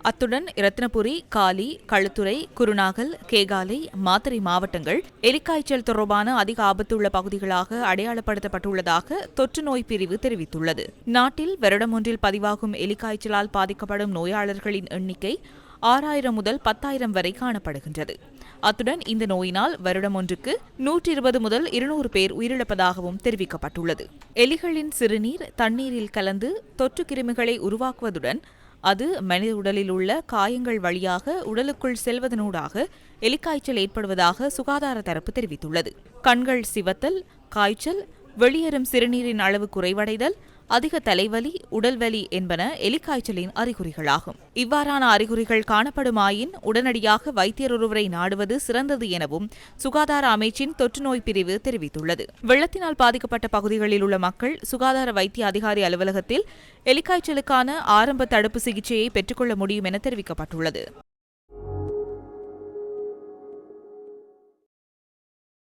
அத்துடன் இரத்தினபுரி காலி களுத்துறை குருநாகல் கேகாலை மாத்தறை மாவட்டங்கள் எலிக்காய்ச்சல் தொடர்பான அதிக ஆபத்துள்ள பகுதிகளாக அடையாளப்படுத்தப்பட்டுள்ளதாக தொற்று நோய் பிரிவு தெரிவித்துள்ளது. நாட்டில் வருடம் ஒன்றில் பதிவாகும் எலிக்காய்ச்சலால் பாதிக்கப்படும் நோயாளர்களின் எண்ணிக்கை ஆறாயிரம் முதல் பத்தாயிரம் வரை காணப்படுகின்றது. அத்துடன் இந்த நோயினால் வருடம் ஒன்றுக்கு நூற்றி இருபது முதல் இருநூறு பேர் உயிரிழப்பதாகவும் தெரிவிக்கப்பட்டுள்ளது. எலிகளின் சிறுநீர் தண்ணீரில் கலந்து தொற்று கிருமிகளை உருவாக்குவதுடன் அது மனித உடலில் உள்ள காயங்கள் வழியாக உடலுக்குள் செல்வதனூடாக எலிக்காய்ச்சல் ஏற்படுவதாக சுகாதார தரப்பு தெரிவித்துள்ளது. கண்கள் சிவத்தல் காய்ச்சல் வெளியேறும் சிறுநீரின் அளவு குறைவடைதல் அதிக தலைவலி உடல்வலி என்பன எலிக்காய்ச்சலின் அறிகுறிகளாகும். இவ்வாறான அறிகுறிகள் காணப்படுமாயின் உடனடியாக வைத்தியர் ஒருவரை நாடுவது சிறந்தது எனவும் சுகாதார அமைச்சின் தொற்றுநோய் பிரிவு தெரிவித்துள்ளது. வெள்ளத்தினால் பாதிக்கப்பட்ட பகுதிகளில் உள்ள மக்கள் சுகாதார வைத்திய அதிகாரி அலுவலகத்தில் எலிக்காய்ச்சலுக்கான ஆரம்ப தடுப்பு சிகிச்சையை பெற்றுக்கொள்ள முடியும் என தெரிவிக்கப்பட்டுள்ளது.